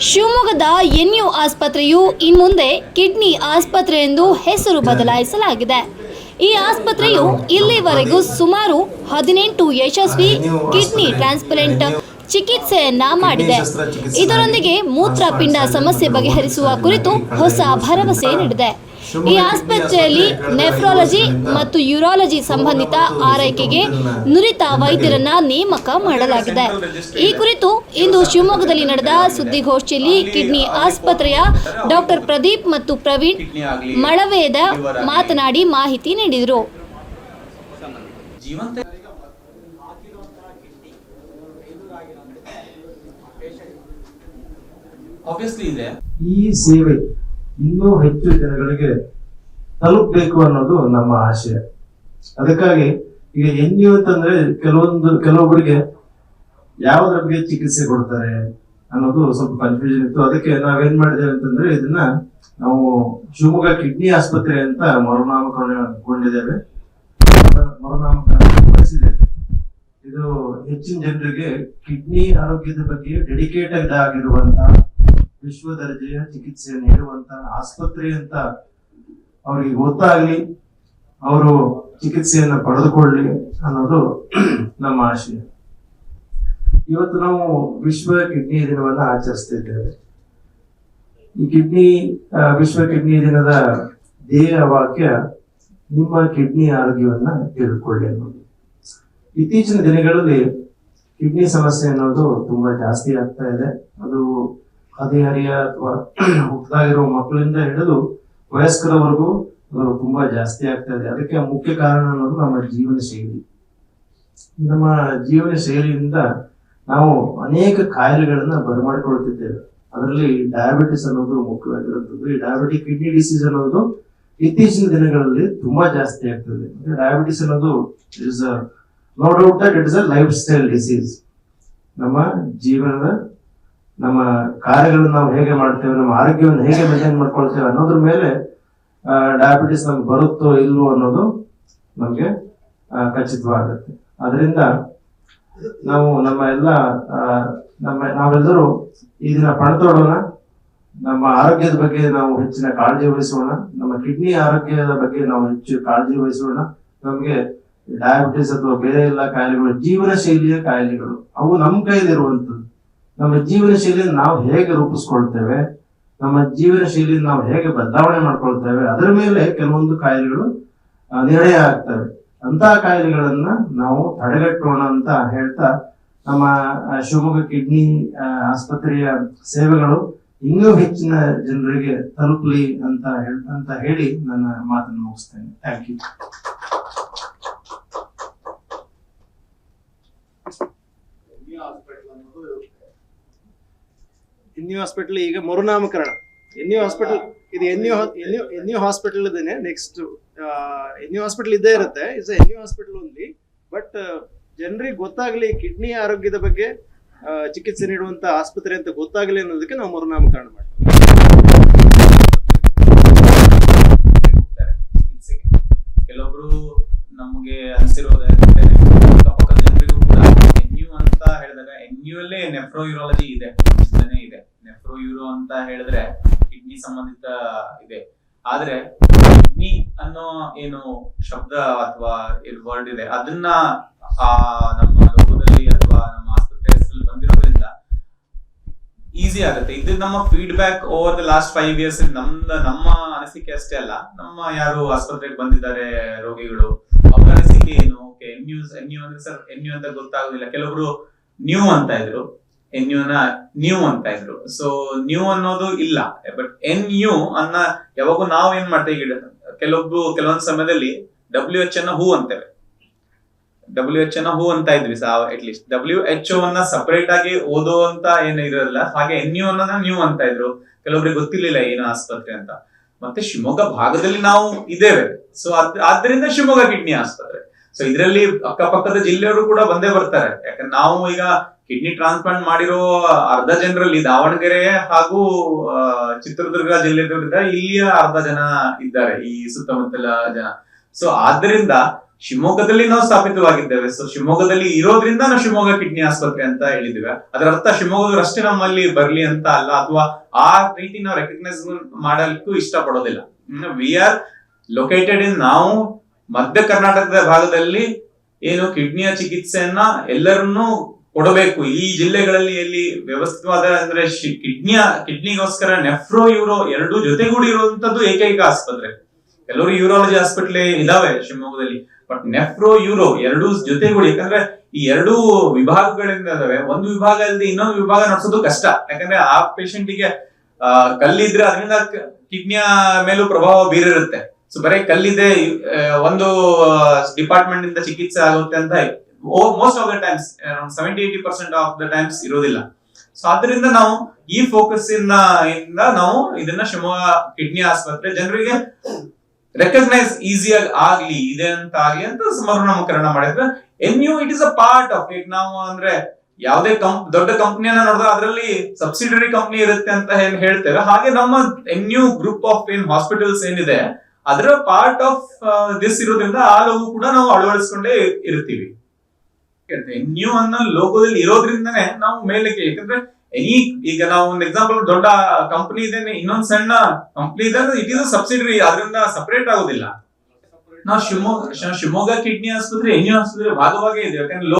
ಶಿವಮೊಗ್ಗದ ಎನ್ಯು ಆಸ್ಪತ್ರೆಯು ಇನ್ಮುಂದೆ ಕಿಡ್ನಿ ಆಸ್ಪತ್ರೆ ಎಂದು ಹೆಸರು ಬದಲಾಯಿಸಲಾಗಿದೆ. ಈ ಆಸ್ಪತ್ರೆಯು ಇಲ್ಲಿವರೆಗೂ ಸುಮಾರು ಹದಿನೆಂಟು ಯಶಸ್ವಿ ಕಿಡ್ನಿ ಟ್ರಾನ್ಸ್ಪ್ಲಾಂಟ್ ಚಿಕಿತ್ಸೆಯನ್ನ ಮಾಡಿದೆ. ಇದರೊಂದಿಗೆ ಮೂತ್ರಪಿಂಡ ಸಮಸ್ಯೆ ಬಗೆಹರಿಸುವ ಕುರಿತು ಹೊಸ ಭರವಸೆ ನೀಡಿದೆ. ಈ ಆಸ್ಪತ್ರೆಯಲ್ಲಿ ನೆಫ್ರಾಲಜಿ ಮತ್ತು ಯುರಾಲಜಿ ಸಂಬಂಧಿತ ಆರೈಕೆಗೆ ನುರಿತ ವೈದ್ಯರನ್ನ ನೇಮಕ ಮಾಡಲಾಗಿದೆ. ಈ ಕುರಿತು ಇಂದು ಶಿವಮೊಗ್ಗದಲ್ಲಿ ನಡೆದ ಸುದ್ದಿಗೋಷ್ಠಿಯಲ್ಲಿ ಕಿಡ್ನಿ ಆಸ್ಪತ್ರೆಯ ಡಾಕ್ಟರ್ ಪ್ರದೀಪ್ ಮತ್ತು ಪ್ರವೀಣ್ ಮಳವೇದ ಮಾತನಾಡಿ ಮಾಹಿತಿ ನೀಡಿದರು. ಜೀವಂತ ಆಬ್ವಿಯಸ್ಲಿ ಇದೆ ಈ ಸೇವೆ ಇನ್ನೂ ಹೆಚ್ಚು ಜನಗಳಿಗೆ ತಲುಪಬೇಕು ಅನ್ನೋದು ನಮ್ಮ ಆಶಯ. ಅದಕ್ಕಾಗಿ ಈಗ ಎನ್ ಯು ಅಂತಂದ್ರೆ ಕೆಲವೊಂದು, ಕೆಲವೊಬ್ಬರಿಗೆ ಯಾವುದ್ರ ಬಗ್ಗೆ ಚಿಕಿತ್ಸೆ ಕೊಡ್ತಾರೆ ಅನ್ನೋದು ಸ್ವಲ್ಪ ಕನ್ಫ್ಯೂಷನ್ ಇತ್ತು. ಅದಕ್ಕೆ ನಾವೇನ್ ಮಾಡಿದ್ದೇವೆ ಅಂತಂದ್ರೆ ಇದನ್ನ ನಾವು ಶಿವಮೊಗ್ಗ ಕಿಡ್ನಿ ಆಸ್ಪತ್ರೆ ಅಂತ ಮರುನಾಮಕರಣಗೊಂಡಿದ್ದೇವೆ. ಮರುನಾಮಕರಣಗೊಳಿಸಿದ್ದೇವೆ ಇದು ಹೆಚ್ಚಿನ ಜನರಿಗೆ ಕಿಡ್ನಿ ಆರೋಗ್ಯದ ಬಗ್ಗೆ ಡೆಡಿಕೇಟೆಡ್ ಆಗಿರುವಂತಹ ವಿಶ್ವ ದರ್ಜೆಯ ಚಿಕಿತ್ಸೆ ನೀಡುವಂತಹ ಆಸ್ಪತ್ರೆ ಅಂತ ಅವರಿಗೆ ಗೊತ್ತಾಗ್ಲಿ, ಅವರು ಚಿಕಿತ್ಸೆಯನ್ನ ಪಡೆದುಕೊಳ್ಳಿ ಅನ್ನೋದು ನಮ್ಮ ಆಶಯ. ಇವತ್ತು ನಾವು ವಿಶ್ವ ಕಿಡ್ನಿ ದಿನವನ್ನ ಆಚರಿಸ್ತಿದ್ದೇವೆ. ಈ ಕಿಡ್ನಿ ವಿಶ್ವ ಕಿಡ್ನಿ ದಿನದ ಧ್ಯೇಯ ವಾಕ್ಯ, ನಿಮ್ಮ ಕಿಡ್ನಿ ಆರೋಗ್ಯವನ್ನ ತಿಳಿದುಕೊಳ್ಳಿ ಅನ್ನೋದು. ಇತ್ತೀಚಿನ ದಿನಗಳಲ್ಲಿ ಕಿಡ್ನಿ ಸಮಸ್ಯೆ ಅನ್ನೋದು ತುಂಬಾ ಜಾಸ್ತಿ ಆಗ್ತಾ ಇದೆ. ಅದು ಹದಿಹರಿಯ ಅಥವಾ ಹುಟ್ಟದಾಗಿರೋ ಮಕ್ಕಳಿಂದ ಹಿಡಿದು ವಯಸ್ಕರವರೆಗೂ ತುಂಬಾ ಜಾಸ್ತಿ ಆಗ್ತಾ ಇದೆ. ಅದಕ್ಕೆ ಮುಖ್ಯ ಕಾರಣ ಅನ್ನೋದು ನಮ್ಮ ಜೀವನ ಶೈಲಿ. ನಮ್ಮ ಜೀವನ ಶೈಲಿಯಿಂದ ನಾವು ಅನೇಕ ಕಾಯಿಲೆಗಳನ್ನ ಬರಮಾಡಿಕೊಳ್ಳುತ್ತಿದ್ದೇವೆ ಅದರಲ್ಲಿ ಡಯಾಬಿಟಿಸ್ ಅನ್ನೋದು ಮುಖ್ಯವಾಗಿರುತ್ತದೆ ಈ ಡಯಾಬಿಟಿಕ್ ಕಿಡ್ನಿ ಡಿಸೀಸ್ ಅನ್ನೋದು ಇತ್ತೀಚಿನ ದಿನಗಳಲ್ಲಿ ತುಂಬಾ ಜಾಸ್ತಿ ಆಗ್ತದೆ ಡಯಾಬಿಟಿಸ್ ಅನ್ನೋದು is no doubt that it is a lifestyle disease ನಮ್ಮ ಜೀವನದ ನಮ್ಮ ಕಾರ್ಯಗಳನ್ನು ನಾವು ಹೇಗೆ ಮಾಡ್ತೇವೆ ನಮ್ಮ ಆರೋಗ್ಯವನ್ನು ಹೇಗೆ ಮೇಂಟೈನ್ ಮಾಡ್ಕೊಳ್ತೇವೆ ಅನ್ನೋದ್ರ ಮೇಲೆ ಡಯಾಬಿಟಿಸ್ ನಮ್ಗೆ ಬರುತ್ತೋ ಇಲ್ವೋ ಅನ್ನೋದು ನಮಗೆ ಖಚಿತವಾಗುತ್ತೆ. ಅದರಿಂದ ನಾವು ನಮ್ಮ ಎಲ್ಲ ನಮ್ಮ, ನಾವೆಲ್ಲರೂ ಈ ದಿನ ಪಣತೊಡೋಣ ನಮ್ಮ ಆರೋಗ್ಯದ ಬಗ್ಗೆ ನಾವು ಹೆಚ್ಚಿನ ಕಾಳಜಿ ವಹಿಸೋಣ. ನಮ್ಮ ಕಿಡ್ನಿ ಆರೋಗ್ಯದ ಬಗ್ಗೆ ನಾವು ಹೆಚ್ಚು ಕಾಳಜಿ ವಹಿಸೋಣ. ನಮಗೆ ಡಯಾಬಿಟಿಸ್ ಅಥವಾ ಬೇರೆ ಎಲ್ಲ ಕಾಯಿಲೆಗಳು ಜೀವನ ಶೈಲಿಯ ಕಾಯಿಲೆಗಳು, ಅವು ನಮ್ಮ ಕೈಲಿರುವಂಥದ್ದು ನಮ್ಮ ಜೀವನ ಶೈಲಿಯನ್ನು ನಾವು ಹೇಗೆ ರೂಪಿಸ್ಕೊಳ್ತೇವೆ, ನಮ್ಮ ಜೀವನ ಶೈಲಿಯನ್ನು ನಾವು ಹೇಗೆ ಬದಲಾವಣೆ ಮಾಡ್ಕೊಳ್ತೇವೆ, ಅದರ ಮೇಲೆ ಕೆಲವೊಂದು ಕಾಯಿಲೆಗಳು ನಿರ್ಣಯ ಆಗ್ತವೆ. ಅಂತಹ ಕಾಯಿಲೆಗಳನ್ನ ನಾವು ತಡೆಗಟ್ಟೋಣ ಅಂತ ಹೇಳ್ತಾ ನಮ್ಮ ಶಿವಮೊಗ್ಗ ಕಿಡ್ನಿ ಆಸ್ಪತ್ರೆಯ ಸೇವೆಗಳು ಇನ್ನೂ ಹೆಚ್ಚಿನ ಜನರಿಗೆ ತಲುಪಲಿ ಅಂತ ಹೇಳ್ತಂತ ಹೇಳಿ ನನ್ನ ಮಾತನ್ನು ಮುಗಿಸ್ತೇನೆ. Thank you. N U hospital ಈಗ ಮರುನಾಮಕರಣ. ಎನ್ ಯು ಹಾಸ್ಪಿಟಲ್, ಇದು N U N U N U hospital ಇದೇನೆ ನೆಕ್ಸ್ಟ್ ಎನ್ ಯು ಹಾಸ್ಪಿಟಲ್ ಇದ್ದೇ ಇರುತ್ತೆ. Is N U hospital only but ಜನರಿಗೆ ಗೊತ್ತಾಗ್ಲಿ ಕಿಡ್ನಿ ಆರೋಗ್ಯದ ಬಗ್ಗೆ ಚಿಕಿತ್ಸೆ ನೀಡುವಂತ ಆಸ್ಪತ್ರೆ ಅಂತ ಗೊತ್ತಾಗಲಿ ಅನ್ನೋದಕ್ಕೆ ನಾವು ಮರುನಾಮಕರಣ ಮಾಡ್ತೀವಿ. ಕೆಲವೊಬ್ರು ನಮಗೆ ಅನಿಸಿರೋದಂದ್ರೆ ಜನರಿಗೂ ಕೂಡ ಎನ್ಯು ಅಂತ ಹೇಳಿದಾಗ, ಎನ್ಯು ಅಲ್ಲೇ ನೆಫ್ರೋ ಯೂರಾಲಜಿ ಇದೆ. ಯೂರೋ ಅಂತ ಹೇಳಿದ್ರೆ ಕಿಡ್ನಿ ಸಂಬಂಧಿತ ಇದೆ. ಆದ್ರೆ ಕಿಡ್ನಿ ಅನ್ನೋ ಏನು ಶಬ್ದ ಅಥವಾ ಏನು ವರ್ಡ್ ಇದೆ, ಅದನ್ನ ಆ ನಮ್ಮ ಲೋಕದಲ್ಲಿ ಅಥವಾ ನಮ್ಮ ಆಸ್ಪತ್ರೆ ಬಂದಿರೋದ್ರಿಂದ ಈಸಿ ಆಗುತ್ತೆ. ಇದು ನಮ್ಮ feedback over the last five years ನಮ್ದ, ನಮ್ಮ ಅನಿಸಿಕೆ ಅಷ್ಟೇ ಅಲ್ಲ, ನಮ್ಮ ಯಾರು ಆಸ್ಪತ್ರೆಗೆ ಬಂದಿದ್ದಾರೆ ರೋಗಿಗಳು, ಅವ್ರ ಅನಿಸಿಕೆ ಏನು? ಓಕೆ ಎನ್ ನ್ಯೂಸ್ ಯು ಅಂದ್ರೆ ಸರ್ ಎನ್ ಯು ಅಂತ ಗೊತ್ತಾಗೋದಿಲ್ಲ. ಕೆಲವರು ನ್ಯೂ ಅಂತ ಇದ್ರು. ಎನ್ ಯು ನ ನ್ಯೂ ಅಂತ ಇದ್ರು. ಸೊ ನ್ಯೂ ಅನ್ನೋದು ಇಲ್ಲ. ಬಟ್ ಎನ್ ಯು ಅನ್ನ ಯಾವಾಗೂ ನಾವು ಏನ್ ಮಾಡ್ತೇವೆ ಕೆಲವೊಬ್ರು ಕೆಲವೊಂದು ಸಮಯದಲ್ಲಿ ಡಬ್ಲ್ಯೂ ಎಚ್ ಅನ್ನ ಹೂ ಅಂತೇವೆ. ಡಬ್ಲ್ಯೂ ಎಚ್ ಅನ್ನ ಹೂ ಅಂತ ಇದ್ವಿ ಅಟ್ ಲೀಸ್ಟ್ ಡಬ್ಲ್ಯೂ ಎಚ್ ಅನ್ನ ಸಪರೇಟ್ ಆಗಿ ಓದೋ ಅಂತ ಏನು ಇರೋದಿಲ್ಲ. ಹಾಗೆ ಎನ್ ಯು ಅನ್ನ ನ್ಯೂ ಅಂತ ಇದ್ರು. ಕೆಲವೊಬ್ರಿಗೆ ಗೊತ್ತಿರ್ಲಿಲ್ಲ ಏನು ಆಸ್ಪತ್ರೆ ಅಂತ. ಮತ್ತೆ ಶಿವಮೊಗ್ಗ ಭಾಗದಲ್ಲಿ ನಾವು ಇದ್ದೇವೆ. ಸೊ ಆದ್ರಿಂದ ಶಿವಮೊಗ್ಗ ಕಿಡ್ನಿ ಆಸ್ಪತ್ರೆ. ಸೊ ಇದರಲ್ಲಿ ಅಕ್ಕಪಕ್ಕದ ಜಿಲ್ಲೆಯವರು ಕೂಡ ಬಂದೇ ಬರ್ತಾರೆ. ಯಾಕಂದ್ರೆ ನಾವು ಈಗ ಕಿಡ್ನಿ ಟ್ರಾನ್ಸ್ಪ್ಲಾಂಟ್ ಮಾಡಿರೋ ಅರ್ಧ ಜನರಲ್ಲಿ ದಾವಣಗೆರೆ ಹಾಗೂ ಚಿತ್ರದುರ್ಗ ಜಿಲ್ಲೆದವರಿಂದ ಇಲ್ಲಿಯ ಅರ್ಧ ಜನ ಇದ್ದಾರೆ, ಈ ಸುತ್ತಮುತ್ತಲ ಜನ. ಸೊ ಆದ್ರಿಂದ ಶಿವಮೊಗ್ಗದಲ್ಲಿ ನಾವು ಸ್ಥಾಪಿತವಾಗಿದ್ದೇವೆ. ಸೊ ಶಿವಮೊಗ್ಗದಲ್ಲಿ ಇರೋದ್ರಿಂದ ನಾವು ಶಿವಮೊಗ್ಗ ಕಿಡ್ನಿ ಆಸ್ಪತ್ರೆ ಅಂತ ಹೇಳಿದಿವೆ ಅದರ ಅರ್ಥ ಶಿವಮೊಗ್ಗದವರಷ್ಟೇ ನಮ್ಮಲ್ಲಿ ಬರ್ಲಿ ಅಂತ ಅಲ್ಲ, ಅಥವಾ ಆ ರೀತಿ ನಾವು ರೆಕಗ್ನೈಸ್ ಮಾಡಲಿಕ್ಕೂ ಇಷ್ಟಪಡೋದಿಲ್ಲ. ವಿ ಆರ್ ಲೊಕೇಟೆಡ್ ಇನ್ ನಾವು ಮಧ್ಯ ಕರ್ನಾಟಕದ ಭಾಗದಲ್ಲಿ ಏನು ಕಿಡ್ನಿಯ ಚಿಕಿತ್ಸೆಯನ್ನ ಎಲ್ಲರನ್ನೂ ಕೊಡಬೇಕು. ಈ ಜಿಲ್ಲೆಗಳಲ್ಲಿ ಎಲ್ಲಿ ವ್ಯವಸ್ಥಿತವಾದ ಅಂದ್ರೆ ಕಿಡ್ನಿಯ, ಕಿಡ್ನಿಗೋಸ್ಕರ ನೆಫ್ರೋ, ಯೂರೋ ಎರಡು ಜೊತೆಗೂಡಿ ಇರುವಂತದ್ದು ಏಕೈಕ ಆಸ್ಪತ್ರೆ. ಕೆಲವರು ಯೂರಾಲಜಿ ಹಾಸ್ಪಿಟ್ಲ್ ಇದಾವೆ ಶಿವಮೊಗ್ಗದಲ್ಲಿ, ಬಟ್ ನೆಫ್ರೋ, ಯೂರೋ ಎರಡು ಜೊತೆಗೂಡಿ, ಯಾಕಂದ್ರೆ ಈ ಎರಡು ವಿಭಾಗಗಳಿಂದ ಒಂದು ವಿಭಾಗ ಅಲ್ಲದೆ ಇನ್ನೊಂದು ವಿಭಾಗ ನಡೆಸೋದು ಕಷ್ಟ. ಯಾಕಂದ್ರೆ ಆ ಪೇಷಂಟ್ಗೆ ಅಹ್ ಕಲ್ಲಿದ್ರೆ ಅದರಿಂದ ಕಿಡ್ನಿಯ ಮೇಲೂ ಪ್ರಭಾವ ಬೀರಿರುತ್ತೆ. ಸೊ ಬರೀ ಕಲ್ಲಿದೆ ಒಂದು ಡಿಪಾರ್ಟ್ಮೆಂಟ್ ಇಂದ ಚಿಕಿತ್ಸೆ ಆಗುತ್ತೆ ಅಂತ most of the times seventy eighty percent of the times ಇರೋದಿಲ್ಲ. ಸೊ ಅದರಿಂದ ನಾವು ಈ ಫೋಕಸ್ ಇಂದ ನಾವು ಇದನ್ನ ಶಿವಮೊಗ್ಗ ಕಿಡ್ನಿ ಆಸ್ಪತ್ರೆ ಜನರಿಗೆ ರೆಕಗ್ನೈಸ್ ಈಸಿಯಾಗಿ ಆಗ್ಲಿ, ಇದೆ ಅಂತ ಆಗ್ಲಿ ಅಂತ ಮರುನಾಮಕರಣ ಮಾಡಿದ್ರೆ N U it is a part of ಈಗ ನಾವು ಅಂದ್ರೆ ಯಾವುದೇ ಕಂಪ್ ದೊಡ್ಡ ಕಂಪ್ನಿಯನ್ನ ನೋಡಿದ್ರೆ ಅದರಲ್ಲಿ ಸಬ್ಸಿಡರಿ ಕಂಪ್ನಿ ಇರುತ್ತೆ ಅಂತ ಏನ್ ಹೇಳ್ತೇವೆ. ಹಾಗೆ ನಮ್ಮ N U group of N hospitals ಏನಿದೆ ಅದರ ಪಾರ್ಟ್ ಆಫ್ ದಿಸ್ ಇರೋದ್ರಿಂದ ಆ ಲೋಗೋ ಕೂಡ ನಾವು ಅಳವಡಿಸ್ಕೊಂಡೇ ಇರ್ತೀವಿ. ನ್ಯೂ ಅನ್ನೋ ಲೋಗೋದಲ್ಲಿ ಇರೋದ್ರಿಂದನೇ ನಾವು ಮೇಲಕ್ಕೆ ಯಾಕಂದ್ರೆ ಎನಿ ಈಗ ನಾವು ಒಂದು ಎಕ್ಸಾಂಪಲ್ ದೊಡ್ಡ ಕಂಪನಿ ಇದೆ ಇನ್ನೊಂದ್ ಸಣ್ಣ ಕಂಪನಿ ಇದೆ ಇಟ್ ಇಸ್ ಸಬ್ಸಿಡರಿ ಅದರಿಂದ ಸಪರೇಟ್ ಆಗೋದಿಲ್ಲ. ನಾವು ಶಿವಮೊಗ್ಗ ಶಿವಮೊಗ್ಗ ಕಿಡ್ನಿ ಆಸ್ಪತ್ರೆ ಎನಿ ಆಸ್ಪತ್ರೆ ಭಾಗವಾಗೇ ಇದೆ ಯಾಕಂದ್ರೆ